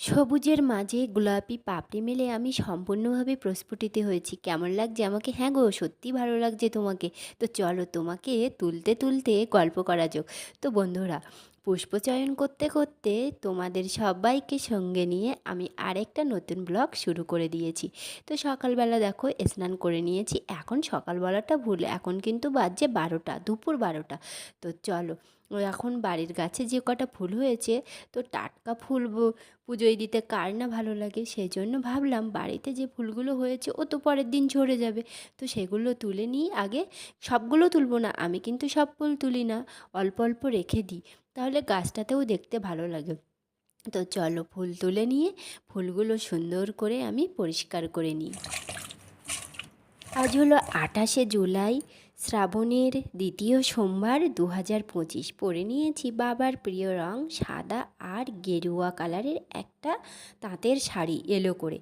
সবুজের মাঝে গোলাপি পাপড়ি মেলে আমি সম্পূর্ণভাবে প্রস্ফুটিত হয়েছি। কেমন লাগছে আমাকে? হ্যাঁ গো, সত্যি ভালো লাগছে তোমাকে। তো চলো তোমাকে তুলতে তুলতে গল্প করা যোগ তো বন্ধুরা পুষ্পচয়ন করতে করতে তোমাদের সবাইকে সঙ্গে নিয়ে আমি আরেকটা নতুন ব্লগ শুরু করে দিয়েছি। তো সকালবেলা দেখো, স্নান করে নিয়েছি। এখন সকালবেলাটা ভুল, এখন কিন্তু বাজছে বারোটা, দুপুর বারোটা। তো চলো এখন বাড়ির গাছে যে কটা ফুল হয়েছে, তো টাটকা ফুল পুজোয় দিতে কার না ভালো লাগে? সেই জন্য ভাবলাম বাড়িতে যে ফুলগুলো হয়েছে, ও তো পরের দিন ঝরে যাবে। তো সেগুলো তুলে নিই আগে সবগুলো তুলবো না, আমি কিন্তু সব ফুল তুলি না, অল্প অল্প রেখে দিই। তাহলে গাছটাতেও দেখতে ভালো লাগে। তো চলো ফুল তুলে নিয়ে ফুলগুলো সুন্দর করে আমি পরিষ্কার করে নিই। আজ হলো আঠাশে জুলাই শ্রাবণের দ্বিতীয় সোমবার দু হাজার পঁচিশ পরে নিয়েছি বাবার প্রিয় রং সাদা আর গেরুয়া কালারের একটা তাঁতের শাড়ি এলো করে।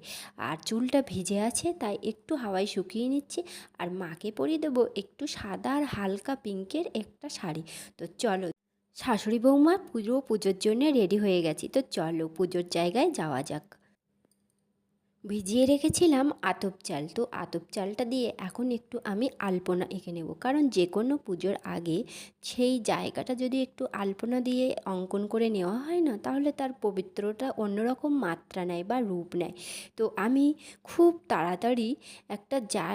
আর চুলটা ভিজে আছে, তাই একটু হাওয়ায় শুকিয়ে নিচ্ছি। আর মাকে পরিয়ে দেবো একটু সাদা আর হালকা পিঙ্কের একটা শাড়ি। তো চলো, শাশুড়ি বৌমা পুজো পুজোর জন্য রেডি হয়ে গেছি। তো চলো পুজোর জায়গায় যাওয়া যাক। ভিজিয়ে রেখেছিলাম আতপ চাল। তো আতপ চালটা দিয়ে এখন একটু আমি আলপনা এঁকে নেব। কারণ যে কোনো পুজোর আগে সেই জায়গাটা যদি একটু আলপনা দিয়ে অঙ্কন করে নেওয়া হয় না, তাহলে তার পবিত্রতা অন্যরকম মাত্রা নেয় বা রূপ নেয়। তো আমি খুব তাড়াতাড়ি একটা যা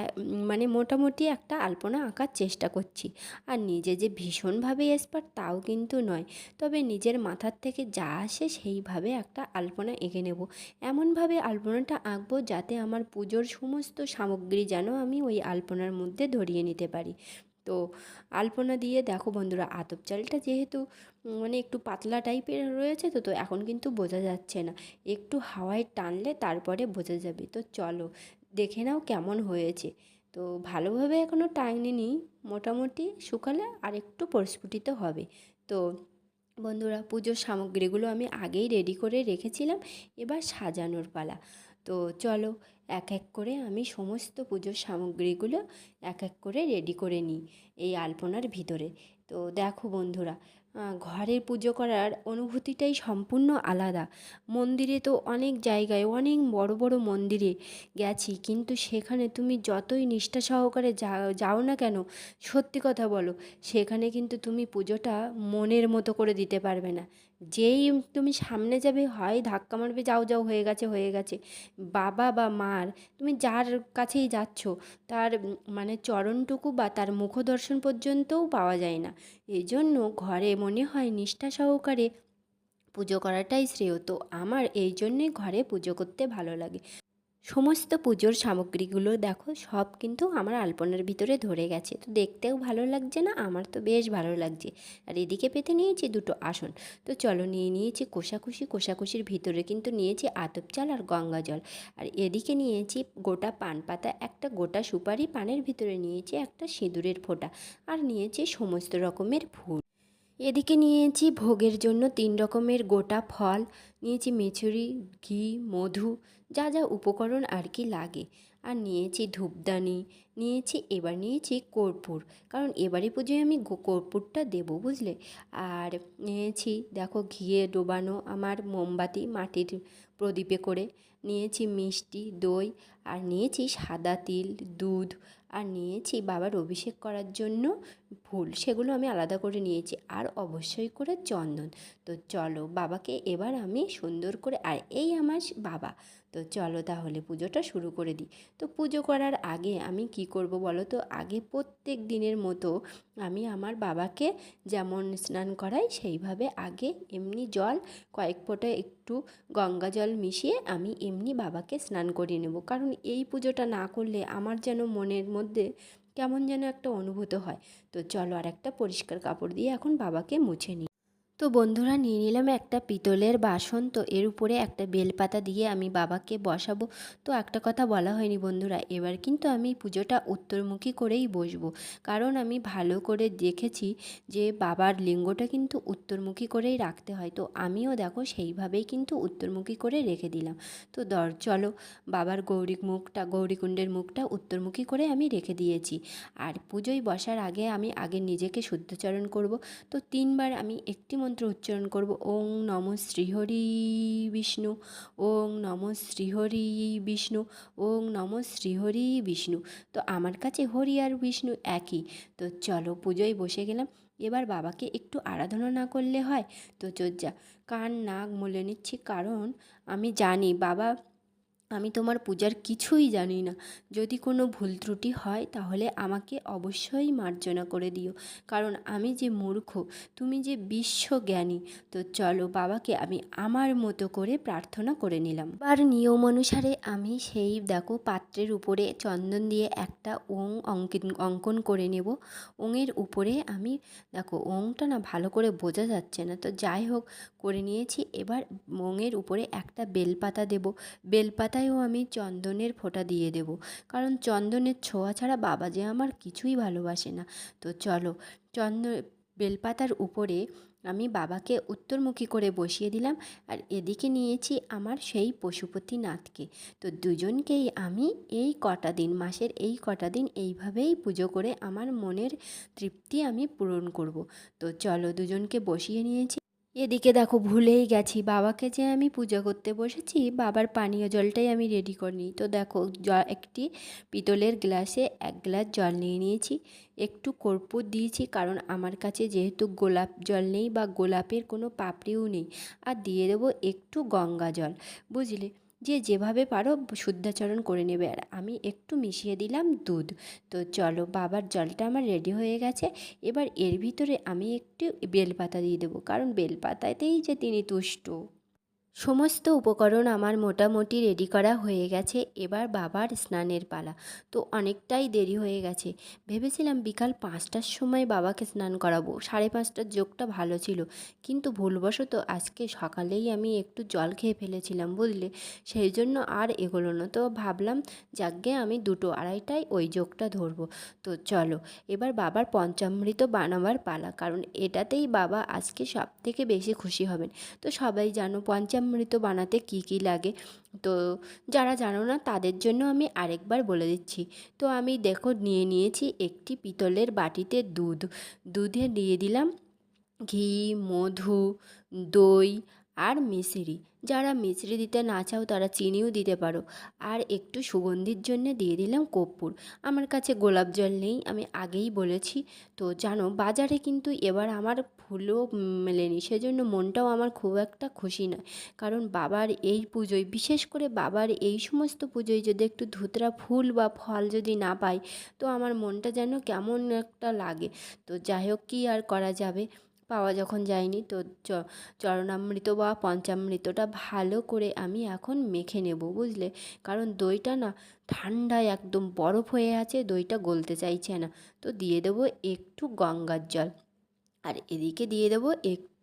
মানে মোটামুটি একটা আলপনা আঁকার চেষ্টা করছি। আর নিজে যে ভীষণভাবে এক্সপার্ট তাও কিন্তু নয়। তবে নিজের মাথার থেকে যা আসে সেইভাবে একটা আলপনা এঁকে নেব। এমনভাবে আলপনাটা আঁকবো যাতে আমার পুজোর সমস্ত সামগ্রী যেন আমি ওই আলপনার মধ্যে ধরিয়ে নিতে পারি। তো আলপনা দিয়ে দেখো বন্ধুরা, আতপ চালটা যেহেতু মানে একটু পাতলা টাইপের রয়েছে তো তো এখন কিন্তু বোঝা যাচ্ছে না। একটু হাওয়ায় টানলে তারপরে বোঝা যাবে। তো চলো, দেখে নাও কেমন হয়েছে। তো ভালোভাবে এখনও টাঙিনি মোটামুটি শুকালে আর একটু পরিস্ফুটিত হবে। তো বন্ধুরা, পুজোর সামগ্রীগুলো আমি আগেই রেডি করে রেখেছিলাম, এবার সাজানোর পালা। তো চলো এক এক করে আমি সমস্ত পুজোর সামগ্রীগুলো এক এক করে রেডি করে নিই এই আলপনার ভিতরে। তো দেখো বন্ধুরা আহ, ঘরে পুজো করার অনুভূতিটাই সম্পূর্ণ আলাদা। মন্দিরে তো অনেক জায়গায় অনেক বড় বড় মন্দিরে গেছি কিন্তু সেখানে তুমি যতই নিষ্ঠা সহকারে যাও না কেন সত্যি কথা বলো সেখানে কিন্তু তুমি পুজোটা মনের মতো করে দিতে পারবে না। যেই তুমি সামনে যাবে, হয় ধাক্কা মারবে, যাও যাও, হয়ে গেছে হয়ে গেছে। বাবা বা মার, তুমি যার কাছেই যাচ্ছ, তার মানে চরণটুকু বা তার মুখ দর্শন পর্যন্তও পাওয়া যায় না। এই জন্য ঘরে মনে হয় নিষ্ঠা সহকারে পুজো করাটাই শ্রেয়। তো আমার এই জন্যে ঘরে পুজো করতে ভালো লাগে। সমস্ত পুজোর সামগ্রীগুলো দেখো, সব কিন্তু আমার আলপনার ভিতরে ধরে গেছে। তো দেখতেও ভালো লাগছে না, আমার তো বেশ ভালো লাগছে। আর এদিকে পেতে নিয়েছি দুটো আসন। তো চলো নিয়ে নিয়েছি কোষাকুষি, কোষাকুষির ভিতরে কিন্তু নিয়েছি আতপ চাল আর গঙ্গা জল। আর এদিকে নিয়েছি গোটা পান পাতা, একটা গোটা সুপারি পানের ভিতরে নিয়েছি একটা সিঁদুরের ফোঁটা। আর নিয়েছি সমস্ত রকমের ফুল। এদিকে নিয়েছি ভোগের জন্য তিন রকমের গোটা ফল। নিয়েছি মেচুরি, ঘি, মধু, যা যা উপকরণ আর কি লাগে। আর নিয়েছি ধূপদানি, নিয়েছি, এবার নিয়েছি কর্পূর। কারণ এবারে পুজোয় আমি কর্পূরটা দেবো, বুঝলে? আর নিয়েছি, দেখো ঘিয়ে ডোবানো আমার মোমবাতি মাটির প্রদীপে করে। নিয়েছি মিষ্টি, দই আর নিয়েছি সাদা তিল, দুধ আর নিয়েছি বাবার অভিষেক করার জন্য ফুল। সেগুলো আমি আলাদা করে নিয়েছি আর অবশ্যই করে চন্দন। তো চলো বাবাকে এবার আমি সুন্দর করে আর এই আমার বাবা। তো চলো তাহলে পুজোটা শুরু করে দিই। তো পুজো করার আগে আমি কি করব বলো তো? আগে প্রত্যেক দিনের মতো আমি আমার বাবাকে যেমন স্নান করাই, সেইভাবে আগে এমনি জল, কয়েক ফোঁটা একটু গঙ্গা জল মিশিয়ে আমি এমনি বাবাকে স্নান করিয়ে নেব। কারণ এই পুজোটা না করলে আমার যেন মনের মধ্যে কেমন যেন একটা অনুভূত হয়। তো চলো আর একটা পরিষ্কার কাপড় দিয়ে এখন বাবাকে মুছে নিই। তো বন্ধুরা, নিয়ে নিলাম একটা পিতলের বাসন। তো এর উপরে একটা বেলপাতা দিয়ে আমি বাবাকে বসাবো। তো একটা কথা বলা হয়নি বন্ধুরা, এবার কিন্তু আমি পুজোটা উত্তরমুখী করেই বসবো। কারণ আমি ভালো করে দেখেছি যে বাবার লিঙ্গটা কিন্তু উত্তরমুখী করেই রাখতে হয়। তো আমিও দেখো সেইভাবেই কিন্তু উত্তরমুখী করে রেখে দিলাম। তো দর, চলো বাবার গৌরী মুখটা, গৌরীকুণ্ডের মুখটা উত্তরমুখী করে আমি রেখে দিয়েছি। আর পুজোয় বসার আগে আমি আগে নিজেকে শুদ্ধচরণ করব। তো তিনবার আমি একটি মন্ত্র উচ্চারণ করব। ওং নম শ্রীহরি বিষ্ণু, ওং নম শ্রীহরি বিষ্ণু, ওং নম শ্রীহরি বিষ্ণু। তো আমার কাছে হরি আর বিষ্ণু একই। তো চলো পুজোয় বসে গেলাম। এবার বাবাকে একটু আরাধনা না করলে হয়? তো চর্যা কান নাক মলে নিচ্ছি। কারণ আমি জানি বাবা আমি তোমার পূজার কিছুই জানি না। যদি কোনো ভুল ত্রুটি হয়, তাহলে আমাকে অবশ্যই মার্জনা করে দিও। কারণ আমি যে মূর্খ, তুমি যে বিশ্বজ্ঞানী, তো চলো বাবাকে আমি আমার মতো করে প্রার্থনা করে নিলাম। আর নিয়ম অনুসারে আমি সেই দেখো পাত্রের উপরে চন্দন দিয়ে একটা ওং অঙ্কিন অঙ্কন করে নেব। ওঙের উপরে আমি দেখো ওংটা না ভালো করে বোঝা যাচ্ছে না। তো যাই হোক, করে নিয়েছি। এবার ওঙের উপরে একটা বেলপাতা দেব। বেলপাতায়ও আমি চন্দনের ফোঁটা দিয়ে দেব। কারণ চন্দনের ছোঁয়া ছাড়া বাবা যে আমার কিছুই ভালোবাসে না। তো চলো, চন্দ বেলপাতার উপরে আমি বাবাকে উত্তরমুখী করে বসিয়ে দিলাম আর এদিকে নিয়েছি আমার সেই পশুপতিনাথকে তো দুজনকেই আমি এই কটা দিন, মাসের এই কটা দিন এইভাবেই পুজো করে আমার মনের তৃপ্তি আমি পূরণ করব। তো চলো দুজনকে বসিয়ে নিয়েছি এদিকে দেখো ভুলেই গেছি, বাবাকে যে আমি পূজা করতে বসেছি, বাবার পানীয় জলটাই আমি রেডি করিনি তো দেখো একটি পিতলের গ্লাসে এক গ্লাস জল নিয়ে নিয়েছি, একটু কর্পূর দিয়েছি, কারণ আমার কাছে যেহেতু গোলাপ জল নেই বা গোলাপের কোনো পাপড়িও নেই, আর দিয়ে দেবো একটু গঙ্গা জল, বুঝলে? যে যেভাবে পারো শুদ্ধাচরণ করে নেবে। আর আমি একটু মিশিয়ে দিলাম দুধ। তো চলো বাবার জলটা আমার রেডি হয়ে গেছে। এবার এর ভিতরে আমি একটু বেলপাতা দিয়ে দেবো। কারণ বেলপাতাতেই যে তিনি তুষ্ট। সমস্ত উপকরণ আমার মোটামুটি রেডি করা হয়ে গেছে, এবার বাবার স্নানের পালা। তো অনেকটাই দেরি হয়ে গেছে। ভেবেছিলাম বিকাল পাঁচটার সময় বাবাকে স্নান করাবো, সাড়ে পাঁচটার যোগটা ভালো ছিল। কিন্তু ভুলবশত আজকে সকালেই আমি একটু জল খেয়ে ফেলেছিলাম বুঝলে? সেই জন্য আর এগোলো না। তো ভাবলাম যাকে আমি দুটো আড়াইটায় ওই যোগটা ধরবো। তো চলো, এবার বাবার পঞ্চামৃত বানাবার পালা। কারণ এটাতেই বাবা আজকে সব থেকে বেশি খুশি হবেন। তো সবাই জানো, পঞ্চামৃত বানাতে কি কি লাগে? তো যারা জানো না, তাদের জন্য আমি আরেকবার বলে দিচ্ছি। তো আমি দেখো, নিয়ে নিয়েছি একটি পিতলের বাটিতে দুধ। দুধে দিয়ে দিলাম ঘি, মধু, দই আর মিশ্রি। যারা মিশ্রি দিতে না চাও, তারা চিনিও দিতে পারো। আর একটু সুগন্ধির জন্য দিয়ে দিলাম কর্পূর। আমার কাছে গোলাপ জল নেই, আমি আগেই বলেছি। তো জানো, বাজারে কিন্তু এবার আমার ফুলও মেলেনি, সেজন্য মনটাও আমার খুব একটা খুশি নয়। কারণ বাবার এই পুজোয়, বিশেষ করে বাবার এই সমস্ত পুজোয় যদি একটু ধুতরা ফুল বা ফল যদি না পাই, তো আমার মনটা যেন কেমন একটা লাগে। তো যাই হোক, কী আর করা যাবে? পাওয়া যখন যায়নি, তো চরণামৃত বা পঞ্চামৃতটা ভালো করে আমি এখন মেখে নেব, বুঝলে? কারণ দইটা না ঠান্ডায় একদম বরফ হয়ে আছে, দইটা গলতে চাইছে না। তো দিয়ে দেবো একটু গঙ্গার জল। আর এদিকে দিয়ে দেবো একটু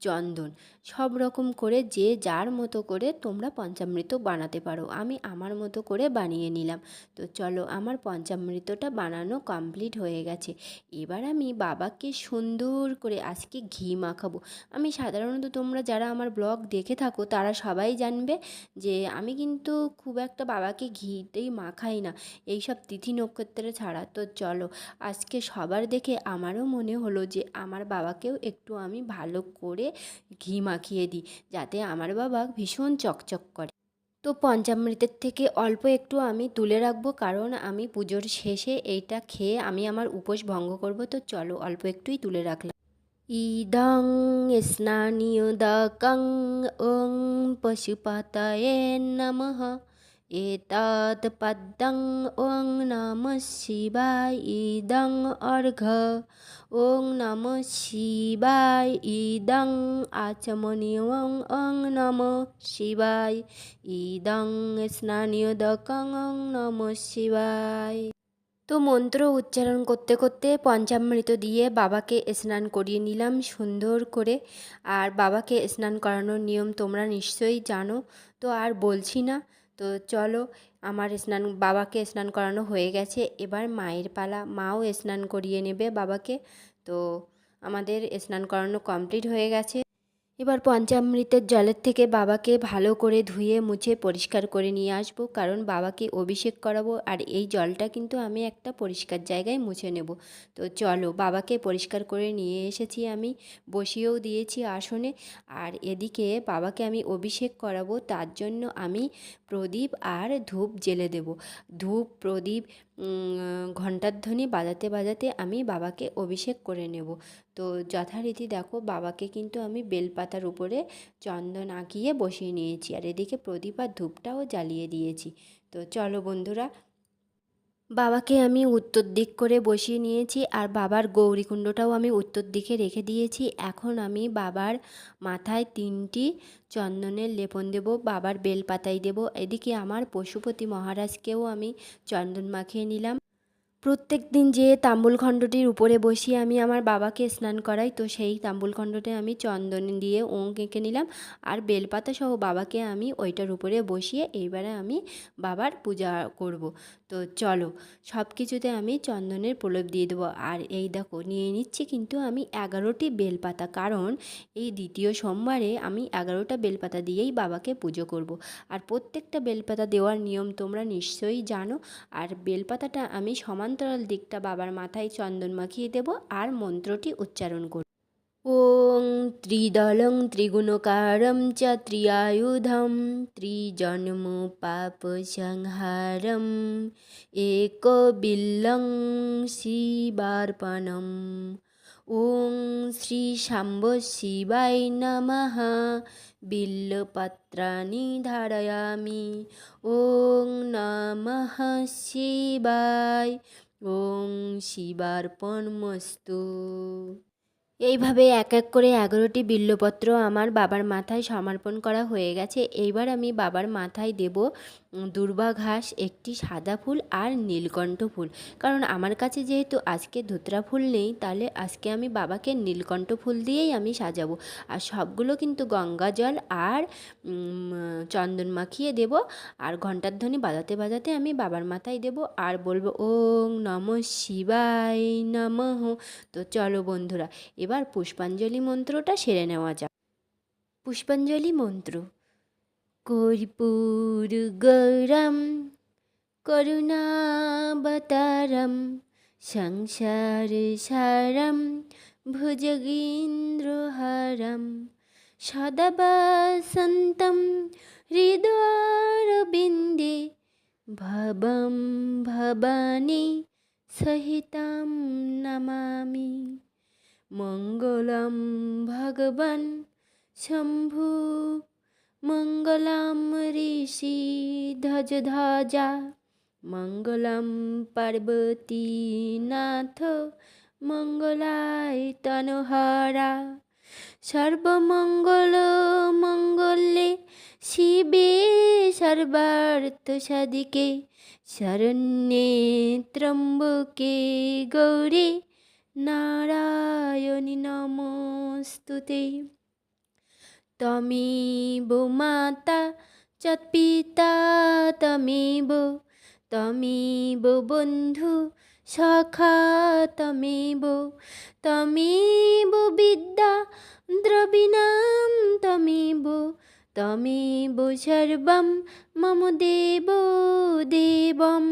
চন্দন। সব রকম করে যে যার মতো করে তোমরা পঞ্চামৃত বানাতে পারো। আমি আমার মতো করে বানিয়ে নিলাম। তো চলো আমার পঞ্চামৃতটা বানানো কমপ্লিট হয়ে গেছে। এবার আমি বাবাকে সুন্দর করে আজকে ঘি মাখাবো। আমি সাধারণত তোমরা যারা আমার ব্লগ দেখে থাকো, তারা সবাই জানবে যে আমি কিন্তু খুব একটা বাবাকে ঘিতেই মাখাই না। এই সব তিথি নক্ষত্রে ছাড়া। তো চলো আজকে সবার দেখে আমারও মনে হলো যে আমার বাবাকেও একটু আমি ভালো করে ঘি মাখিয়ে দিই, যাতে আমার বাবা ভীষণ চকচক করে। তো পঞ্চামৃতের থেকে অল্প একটু আমি তুলে রাখব, কারণ আমি পুজোর শেষে এইটা খেয়ে আমি আমার উপোস ভঙ্গ করব। তো চলো অল্প একটুই তুলে রাখলাম। ইদং স্নানীয়দাকং ওং পশুপাতায় নমঃ। পদ্মং ওং নমঃ শিবায় ইদং অর্ঘ ওং নমঃ শিবায় ইদং আচমনীয়ং ওং নমঃ শিবায় ইদং স্নানীয়দকং ওং নমঃ শিবায় তো মন্ত্র উচ্চারণ করতে করতে পঞ্চামৃত দিয়ে বাবাকে স্নান করিয়ে নিলাম সুন্দর করে। আর বাবাকে স্নান করানোর নিয়ম তোমরা নিশ্চয়ই জানো, তো আর বলছি না। তো চলো, আমার স্নান, বাবাকে স্নান করানো হয়ে গেছে। এবার মায়ের পালা। মাও স্নান করিয়ে নেবে বাবাকে। তো আমাদের স্নান করানো কমপ্লিট হয়ে গেছে। এবার পঞ্চামৃতের জলের থেকে বাবাকে ভালো করে ধুয়ে, মুছে, পরিষ্কার করে নিয়ে আসব। কারণ বাবাকে অভিষেক করাবো আর এই জলটা কিন্তু আমি একটা পরিষ্কার জায়গায় মুছে নেব। তো চলো, বাবাকে পরিষ্কার করে নিয়ে এসেছি আমি। বসিয়েও দিয়েছি আসনে। আর এদিকে বাবাকে আমি অভিষেক করাবো। তার জন্য আমি প্রদীপ আর ধূপ জেলে দেব। ধূপ, প্রদীপ ঘণ্টার ধ্বনি বাজাতে বাজাতে আমি বাবাকে অভিষেক করে নেব। তো যথারীতি দেখো, বাবাকে কিন্তু আমি বেলপাতার উপরে চন্দন আঁকিয়ে বসিয়ে নিয়েছি। আর এদিকে প্রদীপ আর ধূপটাও জ্বালিয়ে দিয়েছি। তো চলো বন্ধুরা বাবাকে আমি উত্তর দিক করে বসিয়ে নিয়েছি আর বাবার গৌরীকুণ্ডটাও আমি উত্তর দিকে রেখে দিয়েছি। এখন আমি বাবার মাথায় তিনটি চন্দনের লেপন দেব, বাবার বেলপাতাই দেব। এদিকে আমার পশুপতি মহারাজকেও আমি চন্দন মাখিয়ে নিলাম। প্রত্যেক দিন যে তাম্বুল খণ্ডটির উপরে বসিয়ে আমি আমার বাবাকে স্নান করাই, তো সেই তাম্বুল খণ্ডটে আমি চন্দন দিয়ে ওঁক এঁকে নিলাম আর বেলপাতা সহ বাবাকে আমি ওইটার উপরে বসিয়ে এইবারে আমি বাবার পূজা করব। তো চলো সব কিছুতে আমি চন্দনের প্রলেপ দিয়ে দেবো। আর এই দেখো, নিয়ে নিচ্ছি কিন্তু আমি এগারোটি বেলপাতা। কারণ এই দ্বিতীয় সোমবারে আমি এগারোটা বেলপাতা দিয়েই বাবাকে পুজো করব। আর প্রত্যেকটা বেলপাতা দেওয়ার নিয়ম তোমরা নিশ্চয়ই জানো। আর বেলপাতাটা আমি সমান্তরাল দিকটা বাবার মাথায় চন্দন মাখিয়ে দেব আর মন্ত্রটি উচ্চারণ করব। ওং ত্রিদলং ত্রিগুণকারম চ ত্রিয়ায়ুধম ত্রিজন্ম পাপ সংহারম এক একবিল্লং শিবার্পণম ওং শ্রী শাম্ব শিবাই নম বিল্লপত্রাণি ধারয়ামি ওং নম শিবাই ওং শিবার্পণমস্তু এইভাবে এক এক করে এগারোটি বিল্লপত্র আমার বাবার মাথায় সমর্পণ করা হয়ে গেছে। এইবার আমি বাবার মাথায় দেব দুর্বা ঘাস, একটি সাদা ফুল আর নীলকণ্ঠ ফুল। কারণ আমার কাছে যেহেতু আজকে ধুতরা ফুল নেই, তাহলে আজকে আমি বাবাকে নীলকণ্ঠ ফুল দিয়েই আমি সাজাবো। আর সবগুলো কিন্তু গঙ্গা জল আর চন্দন মাখিয়ে দেব। আর ঘণ্টার ধ্বনি বাজাতে বাজাতে আমি বাবার মাথায় দেব আর বলব, ওং নম শিবায় নমঃ। তো চলো বন্ধুরা, এবার পুষ্পাঞ্জলি মন্ত্রটা সেরে নেওয়া যাক। পুষ্পাঞ্জলি মন্ত্র, কর্পূর গৌরম, করুণাবতারম, সংসার সারম, ভুজগীন্দ্রহারম সদা বসন্तं হৃদয়রবিন্দে ভবম ভবানী সহিতাম নমামি। মঙ্গলম ভগবান শম্ভু, মঙ্গলম ঋষি ধ্বজ ধ্বজা মঙ্গলম পার্বতী নাথ মঙ্গলায় তনহরা সর্বমঙ্গল মঙ্গলে শিবে সর্বার্থ সাদিকে শরণ্যে ত্রম্বকে গৌরী নারায়ণী নমস্তুতে। তমেব মাতা চ পিতা তমেব তমেব বন্ধু সখা তমেব তমেব বিদ্যা দ্রবিণাম তমেব তমেব সর্বম মম দেব দেবম।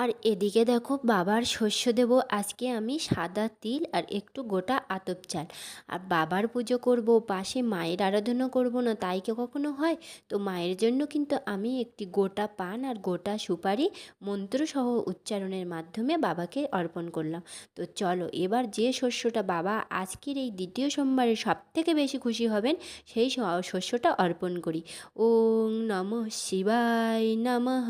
আর এদিকে দেখো বাবার শস্য দেব, আজকে আমি সাদা তিল আর একটু গোটা আতপ চাল। আর বাবার পুজো করব, পাশে মায়ের আরাধনা করব না তাই কি কখনো হয়? তো মায়ের জন্য কিন্তু আমি একটি গোটা পান আর গোটা সুপারি মন্ত্রসহ উচ্চারণের মাধ্যমে বাবাকে অর্পণ করলাম। তো চলো এবার যে শস্যটা বাবা আজকের এই দ্বিতীয় সোমবারে সব থেকে বেশি খুশি হবেন, সেই শস্যটা অর্পণ করি। ওং নমঃ শিবায় নমঃ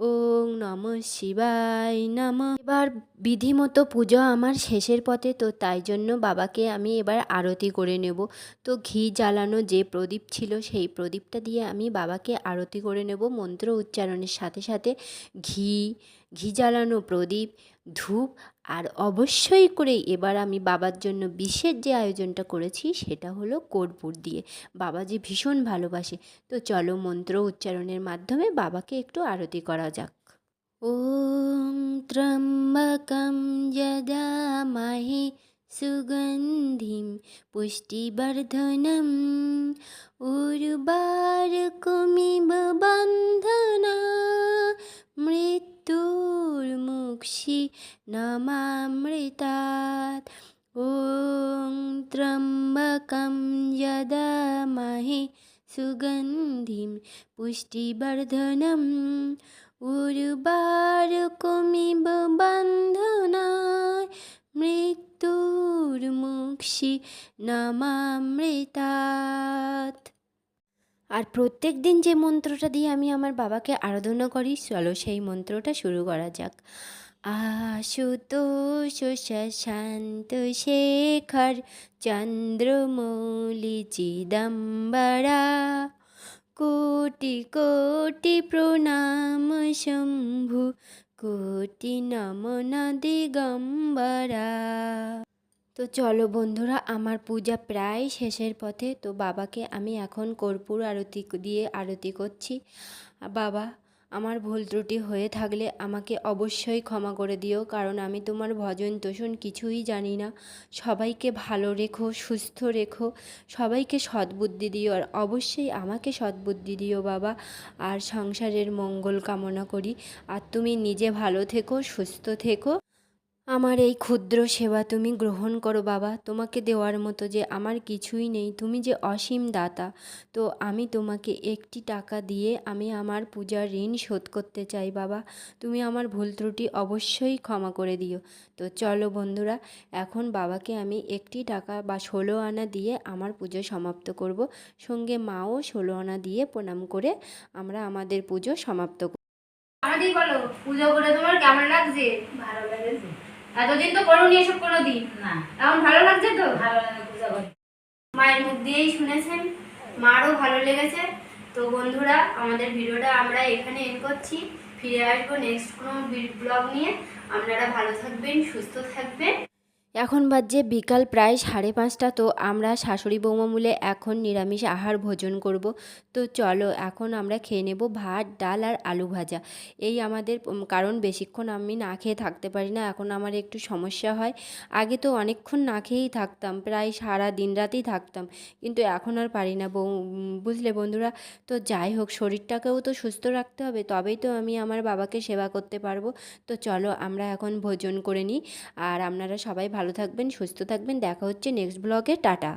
ওং নম শিবাই নম। এবার বিধিমতো পুজো আমার শেষের পথে, তো তাই জন্য বাবাকে আমি এবার আরতি করে নেব। তো ঘি জ্বালানো যে প্রদীপ ছিল, সেই প্রদীপটা দিয়ে আমি বাবাকে আরতি করে নেব মন্ত্র উচ্চারণের সাথে সাথে। ঘি ঘি জ্বালানো প্রদীপ ধূপ আর অবশ্যই করে এবার আমি বাবার জন্য বিশেষ যে আয়োজনটা করেছি সেটা হলো কর্পূর দিয়ে বাবা যে ভীষণ ভালোবাসে তো চলো মন্ত্র উচ্চারণের মাধ্যমে বাবাকে একটু আরতি করা যাক ॐ त्र्यम्बकं यदामहे सुगन्धिं पुष्टिवर्धनं उर्वारुकमिव बन्धना नमामृतात् ॐ त्र्यम्बकं यदामहे सुगन्धिं पुष्टिवर्धनम् उर्वारुकमिव बन्धनाय মৃত্যুর্মুক্ষি নামামৃতাৎ আর প্রত্যেক দিন যে মন্ত্রটা দিয়ে আমি আমার বাবাকে আরাধনা করি চলো সেই মন্ত্রটা শুরু করা যাক আশুতোষ শান্ত শেখর চন্দ্রমৌলি চিদম্বরা কোটি কোটি প্রণাম শম্ভু কোটি নমনা দিগম্বরা তো চলো বন্ধুরা আমার পূজা প্রায় শেষের পথে তো বাবাকে আমি এখন কর্পূর আরতি দিয়ে আরতি করছি। বাবা আমার ভুল ত্রুটি হয়ে থাকলে আমাকে অবশ্যই ক্ষমা করে দিও, কারণ আমি তোমার ভজন তোষণ কিছুই জানি না। সবাইকে ভালো রেখো, সুস্থ রেখো, সবাইকে সদ্বুদ্ধি দিও, আর অবশ্যই আমাকে সদ্বুদ্ধি দিও বাবা। আর সংসারের মঙ্গল কামনা করি। আর তুমি নিজে ভালো থেকো, সুস্থ থেকো আমার এই ক্ষুদ্র সেবা তুমি গ্রহণ করো বাবা। তোমাকে দেওয়ার মতো যে আমার কিছুই নেই। তুমি যে অসীম দাতা, তো আমি তোমাকে একটি টাকা দিয়ে আমি আমার পূজার ঋণ শোধ করতে চাই বাবা। তুমি আমার ভুল ত্রুটি অবশ্যই ক্ষমা করে দিও। তো চলো বন্ধুরা, এখন বাবাকে আমি একটি টাকা বা ষোলো আনা দিয়ে আমার পুজো সমাপ্ত করব। সঙ্গে মাও ষোলো আনা দিয়ে প্রণাম করে আমরা আমাদের পুজো সমাপ্ত করব বলো, পুজো করে তোমার কেমন লাগছে? ভালো লেগেছে? এতদিন তো করোনি এসব কোনো দিন না। এখন ভালো লাগছে তো? ভালো লাগে পূজা করে মায়ের মুখ দিয়েই শুনেছেন। মারও ভালো লেগেছে। তো বন্ধুরা আমাদের ভিডিওটা আমরা এখানে এন করছি। ফিরে আসব নেক্সট কোনো ব্লগ নিয়ে। আপনারা ভালো থাকবেন সুস্থ থাকবেন। এখন বাজছে বিকাল প্রায় সাড়ে পাঁচটা, তো আমরা শাশুড়ি বৌমা মিলে এখন নিরামিষ আহার ভোজন করব। তো চলো, এখন আমরা খেয়ে নেব ভাত, ডাল আর আলু ভাজা। এই আমাদের কারণ বেশিক্ষণ আমি না খেয়ে থাকতে পারি না, এখন আমার একটু সমস্যা হয়। আগে তো অনেকক্ষণ না খেয়েই থাকতাম, প্রায় সারা দিন রাতেই থাকতাম, কিন্তু এখন আর পারি না। বউ বুঝলে বন্ধুরা? তো যাই হোক, শরীরটাকেও তো সুস্থ রাখতে হবে, তবেই তো আমি আমার বাবাকে সেবা করতে পারব। তো চলো, আমরা এখন ভোজন করে নিই, আর আপনারা সবাই ভালো থাকবেন সুস্থ থাকবেন। দেখা হচ্ছে নেক্সট ব্লগে টাটা।